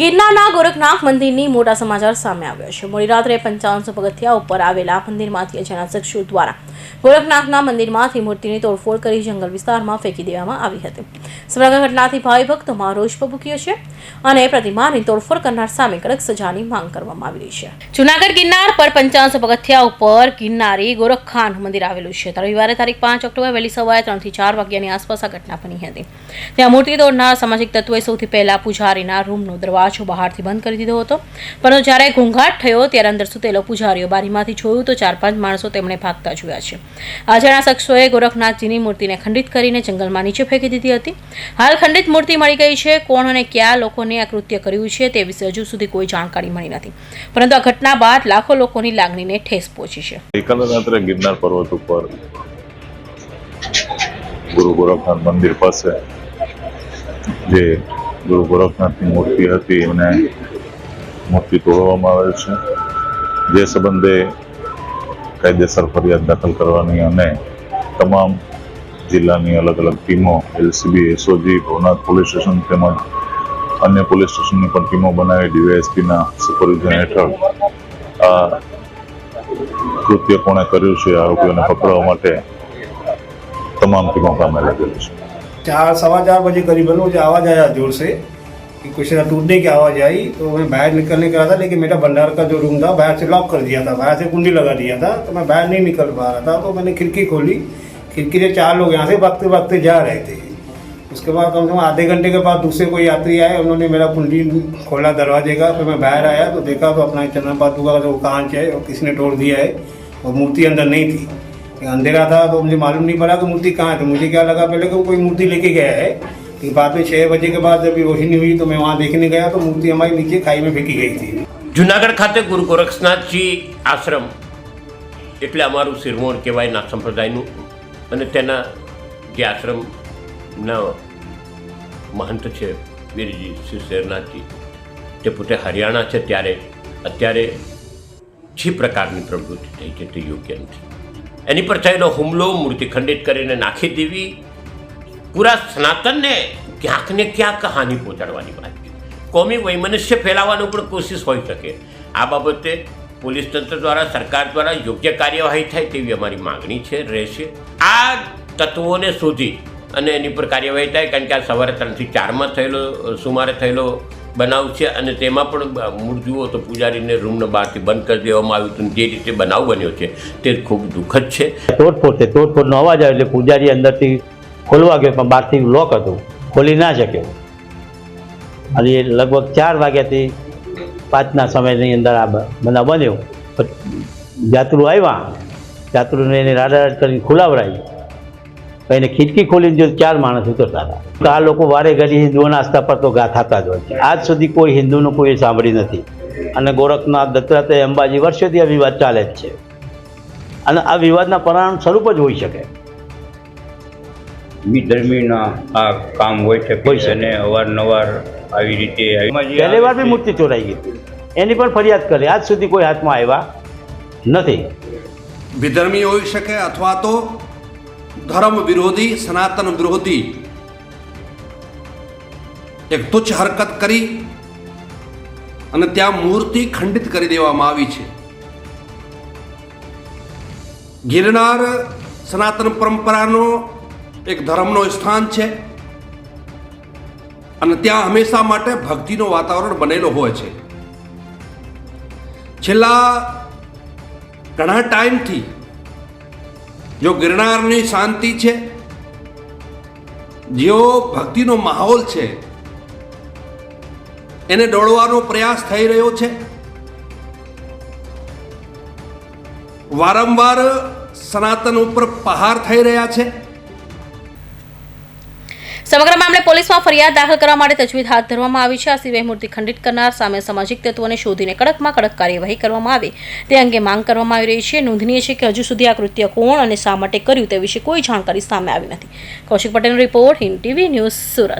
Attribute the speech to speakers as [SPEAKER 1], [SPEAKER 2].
[SPEAKER 1] ગિરનારના ગોરખનાથ મંદિરની મોટા સમાચાર સામે આવ્યા છે. મોડી રાત્રે પંચાવનસો પગથિયા ઉપર આવેલા મંદિરમાંથી અજાણ્યા શખ્સો દ્વારા ગોરખનાથના મંદિરમાંથી મૂર્તિની તોડફોડ કરી જંગલ વિસ્તારમાં ફેંકી દેવામાં આવી હતી. સમગ્ર ઘટનાથી ભાવિ ભક્તોમાં રોષ ભભૂક્યો છે અને પ્રતિમાની તોડફોડ કરનાર સામે કડક સજાની માંગ કરવામાં આવી રહી છે. જુનાગઢ ગિરનાર પર પંચાવનસો પગથિયા ઉપર ગિરનારી ગોરખખાન મંદિર આવેલું છે. રવિવારે તારીખ પાંચ ઓક્ટોબર વહેલી સવારે ત્રણથી ચાર વાગ્યાની આસપાસ આ ઘટના બની હતી. ત્યાં મૂર્તિ તોડનાર સામાજિક તત્વોએ સૌથી પહેલા પૂજારીના રૂમનો દરવાજો બહારથી બંધ કરી દીધો હતો. પરંતુ જ્યારે ઘોંઘાટ થયો ત્યારે અંદર સુતેલો પૂજારીઓ બારીમાંથી જોયું તો ચાર પાંચ માણસો તેમણે ભાગતા જોયા છે. અજાણ્યા શખ્સોએ ગોરખનાથજીની મૂર્તિને ખંડિત કરીને જંગલમાં નીચે ફેંકી દીધી હતી. હાલ ખંડિત મૂર્તિ મળી ગઈ છે. કોણ અને કયા લોકોને આ કૃત્ય કર્યું છે તે વિશે હજુ સુધી કોઈ જાણકારી મળી નથી. પરંતુ આ ઘટના બાદ લાખો લોકોની લાગણીને ઠેસ પહોંચી છે.
[SPEAKER 2] ગિરનાર પર્વત ઉપર ગુરુ ગોરખનાથ મંદિર પાસે જે ગુરુ ગોરખનાથની મૂર્તિ હતી એને મૂર્તિ તોડવામાં આવેલ છે. જે સંબંધે કાયદેસર ફરિયાદ દાખલ કરવાની અને તમામ જિલ્લાની અલગ અલગ ટીમો, LCB, SOG, Bhavnath police station તેમજ અન્ય પોલીસ સ્ટેશનની પણ ટીમો બનાવી ડીવાયએસપીના સુપરવિઝન હેઠળ આ કૃત્ય કોણે કર્યું છે આરોપીઓને પકડવા માટે તમામ ટીમો કામે લાગેલી છે.
[SPEAKER 3] चार सवा चार बजे करीबन मुझे आवाज़ आया ज़ोर से कि कुछ ना टूटने की आवाज़ आई तो मैं बाहर निकलने का था लेकिन मेरा भंडार का जो रूम था बाहर से लॉक कर दिया था बाहर से कुंडी लगा दिया था तो मैं बाहर नहीं निकल पा रहा था तो मैंने खिड़की खोली खिड़की से चार लोग यहाँ से भागते भागते जा रहे थे उसके बाद कम से कम आधे घंटे के बाद दूसरे कोई यात्री आए उन्होंने मेरा कुंडी खोला दरवाजे का फिर मैं बाहर आया तो देखा तो अपना चंदन पादू का जो कांच है वो किसने तोड़ दिया है वो मूर्ति अंदर नहीं थी अंधेरा था तो मुझे मालूम नहीं पड़ा कि मूर्ति कहाँ है तो मुझे क्या लगा पहले कि वो कोई मूर्ति लेके गया है लेकिन बाद में छः बजे के बाद जब ये रोशनी हुई तो मैं वहाँ देखने गया तो मूर्ति हमारी नीचे खाई में फेंकी गई थी
[SPEAKER 4] જુનાગઢ ખાતે ગુરુ ગોરખનાથજી આશ્રમ એટલે અમારું સિરમોર કહેવાય નાથ સંપ્રદાયનું અને તેના જે આશ્રમના મહંત છે વીરજી શ્રી શેરનાથજી તે પોતે હરિયાણા છે ત્યારે અત્યારે જે પ્રકારની પ્રવૃત્તિ થઈ છે તે યોગ્ય નથી એની પર થયેલો હુમલો મૂર્તિ ખંડિત કરીને નાખી દેવી. પૂરા સનાતનને ક્યાંક ને ક્યાંક હાનિ પહોંચાડવાની વાત કોમી વૈમનસ્ય ફેલાવવાનું પણ કોશિશ હોઈ શકે. આ બાબતે પોલીસ તંત્ર દ્વારા, સરકાર દ્વારા યોગ્ય કાર્યવાહી થાય તેવી અમારી માગણી છે, રહેશે. આ તત્વોને શોધી અને એની પર કાર્યવાહી થાય, કારણ કે આ સવારે ત્રણથી ચારમાં થયેલો સુમારે થયેલો બનાવ છે અને તેમાં પણ મૂળ જુઓ તો પૂજારીને રૂમને બહારથી બંધ કરી દેવામાં આવ્યું હતું જે રીતે બનાવ બન્યો છે તે ખૂબ દુઃખદ છે.
[SPEAKER 5] તોડફોડ છે, તોડફોડનો અવાજ આવ્યો એટલે પૂજારી અંદરથી ખોલવા ગયો, પણ બહારથી લોક હતું, ખોલી ના શક્યો. અને એ લગભગ ચાર વાગ્યાથી પાંચના સમયની અંદર આ બનાવ બન્યો. જાત્રુ આવ્યા જાત્રુને એને રાડારાડ કરીને ખોલાવડાવી તો એને ખિડકી ખોલીને જો ચાર માણસ ઉતરતા હતા. તો આ લોકો વારે ઘડી હિન્દુઓના આસ્થા પર તો ગા થતા જ હોય છે. આજ સુધી કોઈ હિન્દુનું કોઈ સાંભળી નથી. અને ગોરખનાથ દત્તાત્રેય અંબાજી વર્ષોથી આ વિવાદ ચાલે જ છે. અને આ વિવાદના પરાણ સ્વરૂપ જ હોઈ શકે.
[SPEAKER 6] વિધર્મીના આ કામ હોય છે
[SPEAKER 5] કોઈ છે.
[SPEAKER 6] અને અવારનવાર આવી રીતે
[SPEAKER 5] પહેલી વાર બી મૂર્તિ ચોરાઈ ગઈ હતી. એની પણ ફરિયાદ કરી. આજ સુધી કોઈ હાથમાં આવ્યા નથી.
[SPEAKER 7] વિધર્મી હોઈ શકે અથવા તો ધર્મ વિરોધી સનાતન વિરોધી એક તુચ્છ હરકત કરી અને ત્યાં મૂર્તિ ખંડિત કરી દેવામાં આવી છે. ગિરનાર સનાતન પરંપરાનો એક ધર્મનો સ્થાન છે અને ત્યાં હંમેશા માટે ભક્તિનો વાતાવરણ બનેલો હોય છે. છેલ્લા ઘણા ટાઈમથી જો ગિરનારની શાંતિ છે, જેઓ ભક્તિનો માહોલ છે, એને દોડવાનો પ્રયાસ થઈ રહ્યો છે, વારંવાર સનાતન ઉપર પહાર થઈ રહ્યા છે
[SPEAKER 1] સમગ્ર મામલે પોલીસમાં ફરિયાદ દાખલ કરવા માટે તજવીજ હાથ ધરવામાં આવી છે. આ સિવાય મૂર્તિ ખંડિત કરનાર સામે સામાજિક તત્વોને શોધીને કડકમાં કડક કાર્યવાહી કરવામાં આવે. તે અંગે માંગ કરવામાં આવી રહી છે. નોંધનીય છે કે હજુ સુધી આ કૃત્ય કોણ અને શા માટે કર્યું તે વિશે કોઈ જાણકારી સામે આવી નથી. કૌશિક પટેલનો report Hind TV news Surat.